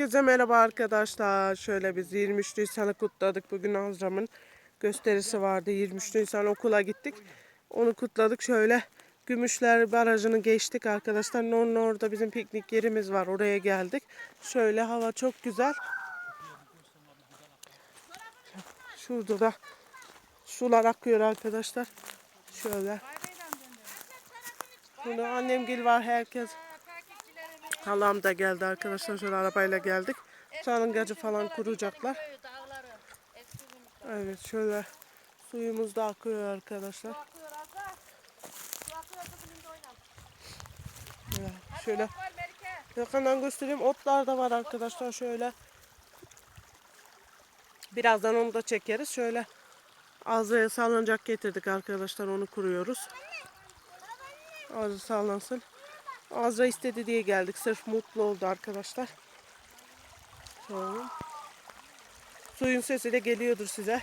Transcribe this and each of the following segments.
Herkese merhaba arkadaşlar. Şöyle biz 23 Nisan'ı kutladık. Bugün Azram'ın gösterisi vardı. 23 Nisan okula gittik. Onu kutladık. Şöyle Gümüşler Barajı'nı geçtik arkadaşlar. Onun orada bizim piknik yerimiz var. Oraya geldik. Şöyle hava çok güzel. Şurada da sular akıyor arkadaşlar. Şöyle. Burada annemgil var herkes. Halam da geldi arkadaşlar. Şöyle arabayla geldik. Salıngacı falan kuracaklar. Evet şöyle suyumuz da akıyor arkadaşlar. Şöyle, yakından göstereyim. Otlar da var arkadaşlar şöyle. Birazdan onu da çekeriz. Şöyle Azra'ya salıncak getirdik arkadaşlar. Onu kuruyoruz. Azra sallansın. Azra istedi diye geldik. Sırf mutlu oldu arkadaşlar. Şöyle. Suyun sesi de geliyordur size.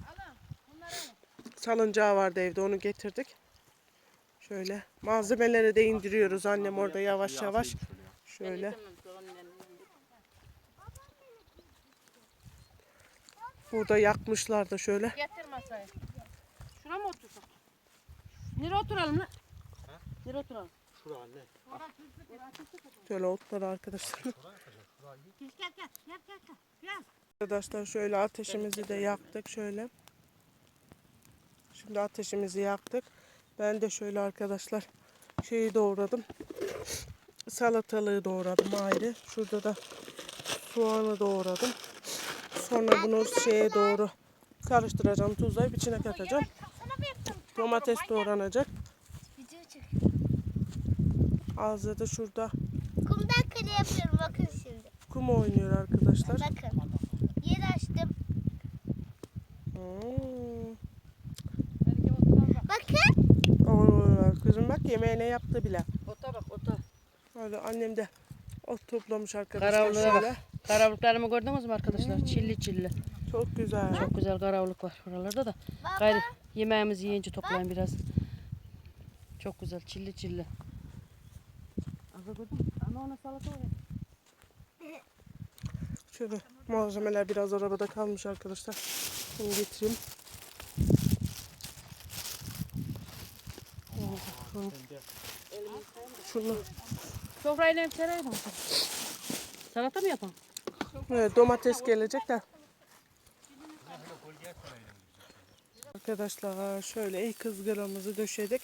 Salıncağı vardı evde onu getirdik. Şöyle malzemeleri de indiriyoruz annem orada yavaş yavaş. Şöyle. Burada yakmışlar da şöyle. Getir masayı. Şuna mı otursak? Nereye oturalım lan? Nereye oturalım? Şura anne. Şöyle otlar arkadaşlar. Gel gel gel gel gel gel. Gel. Arkadaşlar şöyle ateşimizi de yaktık şöyle. Şimdi ateşimizi yaktık. Ben de şöyle arkadaşlar şeyi doğradım. Salatalığı doğradım ayrı. Şurada da soğanı doğradım. Sonra bunu şeye doğru karıştıracağım. Tuzlayıp içine katacağım. Domates doğranacak. Azra da şurada Kumdan kale yapıyorum bakın şimdi. kum oynuyor arkadaşlar. Bakın. Yer açtım. Hmm. Melike oturalım bak. Bakın. Oo, kızım yemeğine yaptı bile. Ota bak ota. Öyle annem de ot toplamış arkadaşlar Karavlığa şöyle. bak. Karavlıklarımı gördünüz mü arkadaşlar? Çilli çilli. Çok güzel. Çok güzel karavlık var buralarda da. Gayrı yemeğimizi yiyince toplayın biraz. Çok güzel çilli çilli. Azra gördün mü? Ama ona salata var. Şöyle malzemeler biraz arabada kalmış arkadaşlar. Bunu getireyim. Şunu Sofrayla hep serayı mı? Salata mı yapalım? evet, domates gelecek de. Arkadaşlar şöyle ilk ızgaramızı döşedik.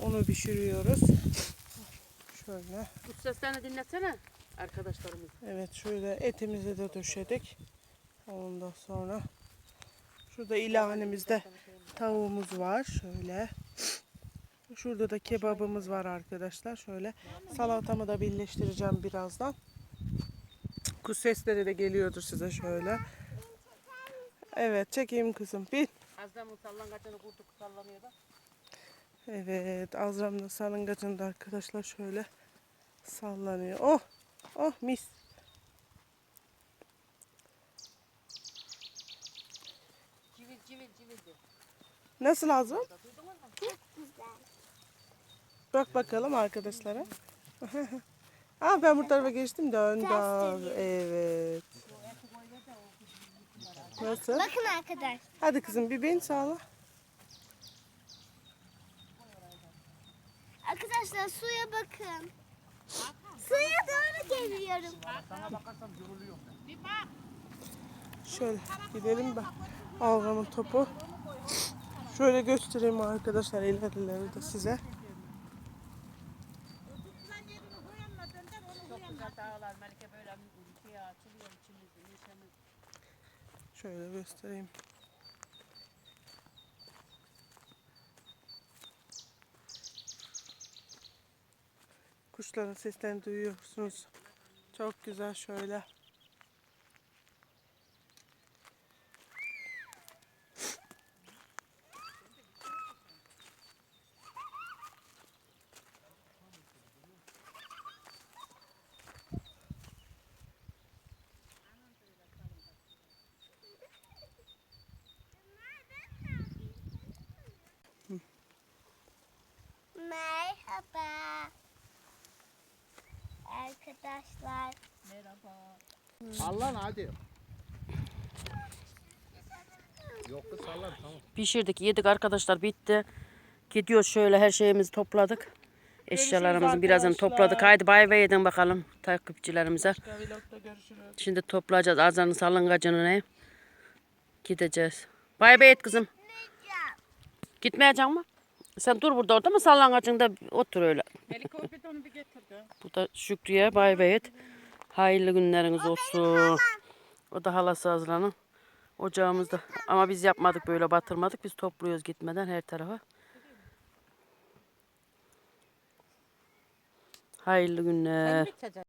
Onu pişiriyoruz. Şöyle. Bu seslerini dinletsene arkadaşlarımız. Evet şöyle etimizi de döşedik. Ondan sonra şurada ilahanimizde tavuğumuz var. Şöyle. Şurada da kebabımız var arkadaşlar. Şöyle salatamı da birleştireceğim birazdan. Kuş sesleri de geliyordur size şöyle. Evet çekeyim kızım. Bir. Azra musallangacını kurduk sallanıyor da. Evet Azram'da salıngacında arkadaşlar şöyle sallanıyor. Oh oh mis. Civil civil civil diyor. Nasıl Azram? Bak bakalım arkadaşlara. Aa ben bu tarafa geçtim de önden. Evet. Nasıl? Bakın arkadaş. Hadi kızım bir bin sağla. Arkadaşlar suya bakın. Suya doğru geliyorum. Şöyle gidelim bak. Algamın topu. Şöyle göstereyim arkadaşlar ilerileri de size. Dağlar Melike böyle şey açılıyor içimizde neşemiz. Şöyle göstereyim. Kuşların seslerini duyuyorsunuz. Çok güzel şöyle. Merhaba. Arkadaşlar. Sallan hadi. Yok kız sallan tamam. Pişirdik yedik arkadaşlar bitti. Gidiyoruz şöyle her şeyimizi topladık. Eşyalarımızın birazını topladık. Haydi bay bay edin bakalım takipçilerimize. Şimdi toplayacağız azanın salıngacını ne? Gideceğiz. Bay bay et kızım. Gitmeyecek mi? Sen dur burada orada mı sallangacında otur öyle. Bu da Şükrü'ye bay bay et. Hayırlı günleriniz olsun. O da halası hazırlanın. Ocağımızda. Ama biz yapmadık böyle batırmadık. Biz topluyoruz gitmeden her tarafa. Hayırlı günler.